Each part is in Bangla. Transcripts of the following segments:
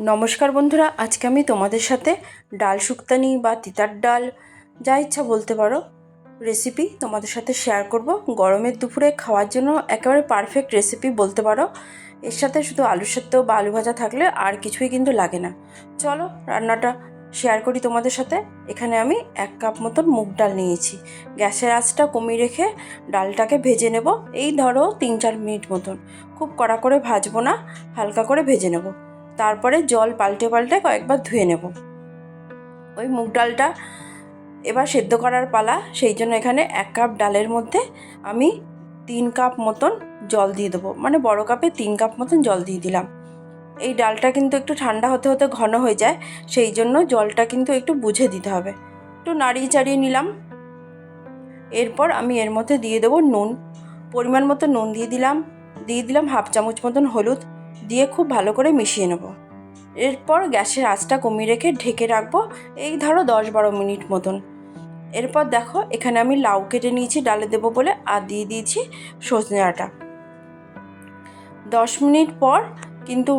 নমস্কার বন্ধুরা, আজকে আমি তোমাদের সাথে ডাল শুক্তানি বা তিতার ডাল, যা ইচ্ছা বলতে পারো রেসিপি তোমাদের সাথে শেয়ার করব। গরমের দুপুরে খাওয়ার জন্য একেবারে পারফেক্ট রেসিপি বলতে পারো। এর সাথে শুধু আলু সেদ্ধ বা আলু ভাজা থাকলে আর কিছুই কিন্তু লাগে না। চলো, রান্নাটা শেয়ার করি তোমাদের সাথে। এখানে আমি এক কাপ মতন মুগ ডাল নিয়েছি। গ্যাসের আঁচটা কমিয়ে রেখে ডালটাকে ভেজে নেব। এই ধরো তিন চার মিনিট মতন। খুব কড়া করে ভাজবো না, হালকা করে ভেজে নেব। তারপরে জল পাল্টে পাল্টে কয়েকবার ধুয়ে নেব। ওই মুগ ডালটা এবার সেদ্ধ করার পালা, সেই জন্য এখানে এক কাপ ডালের মধ্যে আমি তিন কাপ মতন জল দিয়ে দেবো। মানে বড় কাপে তিন কাপ মতন জল দিয়ে দিলাম। এই ডালটা কিন্তু একটু ঠান্ডা হতে হতে ঘন হয়ে যায়, সেই জন্য জলটা কিন্তু একটু বুঝে দিতে হবে। একটু নাড়িয়ে চাড়িয়ে নিলাম। এরপর আমি এর মধ্যে দিয়ে দেবো নুন। পরিমাণ মতো নুন দিয়ে দিলাম। দিয়ে দিলাম হাফ চামচ মতন হলুদ। দিয়ে খুব ভালো করে মিশিয়ে নেব। এরপর গ্যাসের আঁচটা কমিয়ে রেখে ঢেকে রাখব এই ধরো দশ বারো মিনিট মতন। এরপর দেখো এখানে আমি লাউ কেটে নিয়েছি, ডালে দেবো বলে, আর দিয়ে দিয়েছি সজনে ডাঁটা দশ মিনিট পর কিন্তু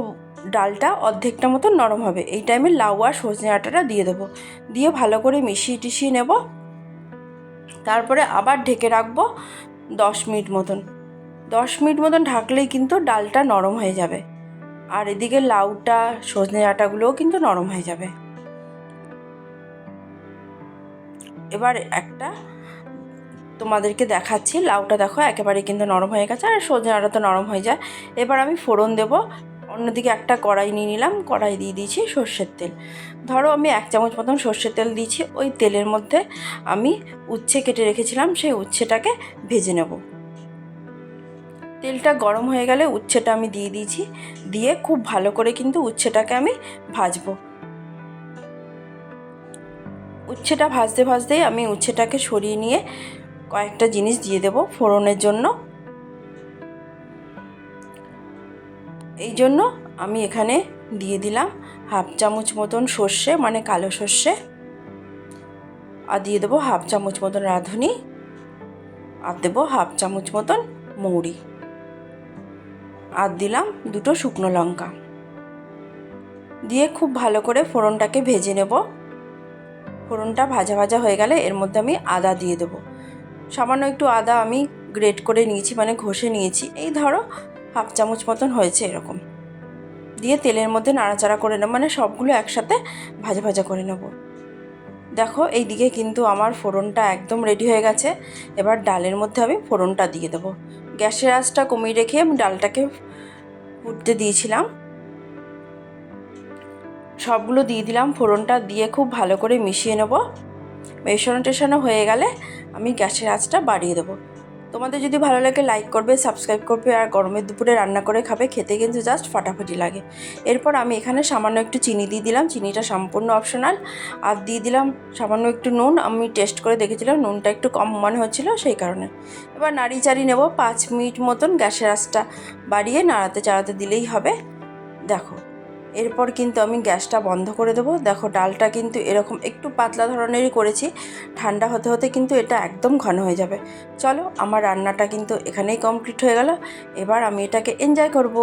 ডালটা অর্ধেকটা মতো নরম হবে। এই টাইমে লাউ আর সজনে ডাঁটাটা দিয়ে দেবো। দিয়ে ভালো করে মিশিয়ে টিশিয়ে নেব। তারপরে আবার ঢেকে রাখব দশ মিনিট মতন। দশ মিনিট মতন ঢাকলেই কিন্তু ডালটা নরম হয়ে যাবে। আর এদিকে লাউটা, সজনে ডাঁটাগুলোও কিন্তু নরম হয়ে যাবে। এবার একটা তোমাদেরকে দেখাচ্ছি। লাউটা দেখো একেবারে কিন্তু নরম হয়ে গেছে আর সজনে ডাঁটা তো নরম হয়ে যায়। এবার আমি ফোড়ন দেবো। অন্যদিকে একটা কড়াই নিয়ে নিলাম। কড়াই দিয়ে দিয়েছি সর্ষের তেল। ধরো আমি এক চামচ মতন সর্ষের তেল দিয়েছি। ওই তেলের মধ্যে আমি উচ্ছে কেটে রেখেছিলাম। সেই উচ্ছেটাকে ভেজে নেব। তেলটা গরম হয়ে গেলে উচ্ছেটা আমি দিয়ে দিয়েছি। দিয়ে খুব ভালো করে কিন্তু উচ্ছেটাকে আমি ভাজবো। উচ্ছেটা ভাজতে ভাজতেই আমি উচ্ছেটাকে সরিয়ে নিয়ে কয়েকটা জিনিস দিয়ে দেব ফোড়নের জন্য। এই জন্য আমি এখানে দিয়ে দিলাম হাফ চামচ মতন সর্ষে মানে কালো সর্ষে। আর দিয়ে দেবো হাফ চামচ মতন রাঁধুনি। আর দেবো হাফ চামচ মতন মৌরি। আর দিলাম দুটো শুকনো লঙ্কা। দিয়ে খুব ভালো করে ফোড়নটাকে ভেজে নেব। ফোড়নটা ভাজা ভাজা হয়ে গেলে এর মধ্যে আমি আদা দিয়ে দেবো। সামান্য একটু আদা আমি গ্রেট করে নিয়েছি মানে ঘষে নিয়েছি। এই ধরো হাফ চামচ মতন হয়েছে এরকম। দিয়ে তেলের মধ্যে নাড়াচাড়া করে নেব মানে সবগুলো একসাথে ভাজা ভাজা করে নেব। দেখো, এইদিকে কিন্তু আমার ফোড়নটা একদম রেডি হয়ে গেছে। এবার ডালের মধ্যে আমি ফোড়নটা দিয়ে দেবো। গ্যাসের আঁচটা কমিয়ে রেখে আমি ডালটাকে ফুটতে দিয়েছিলাম। সবগুলো দিয়ে দিলাম, ফোড়নটা দিয়ে খুব ভালো করে মিশিয়ে নেব। মেশানো টেশানো হয়ে গেলে আমি গ্যাসের আঁচটা বাড়িয়ে দেবো। তোমাদের যদি ভালো লাগে লাইক করবে সাবস্ক্রাইব করবে আর গরমের দুপুরে রান্না করে খাবে, খেতে কিন্তু জাস্ট ফাটাফাটি লাগে। এরপর আমি এখানে সামান্য একটু চিনি দিয়ে দিলাম। চিনিটা সম্পূর্ণ অপশনাল আর দিয়ে দিলাম সামান্য একটু নুন। আমি টেস্ট করে দেখেছিলাম, নুনটা একটু কম মনে হচ্ছিল সেই কারণে। এবার নাড়ি চাড়ি নেব। পাঁচ মিনিট মতন গ্যাসের আঁচটা বাড়িয়ে নাড়াতে চাড়াতে দিলেই হবে। দেখো। এরপর কিন্তু আমি গ্যাসটা বন্ধ করে দেবো। দেখো, ডালটা কিন্তু এরকম একটু পাতলা ধরনেরই করেছি। ঠান্ডা হতে হতে কিন্তু এটা একদম ঘন হয়ে যাবে। চলো, আমার রান্নাটা কিন্তু এখানেই কমপ্লিট হয়ে গেল। এবার আমি এটাকে এনজয় করব।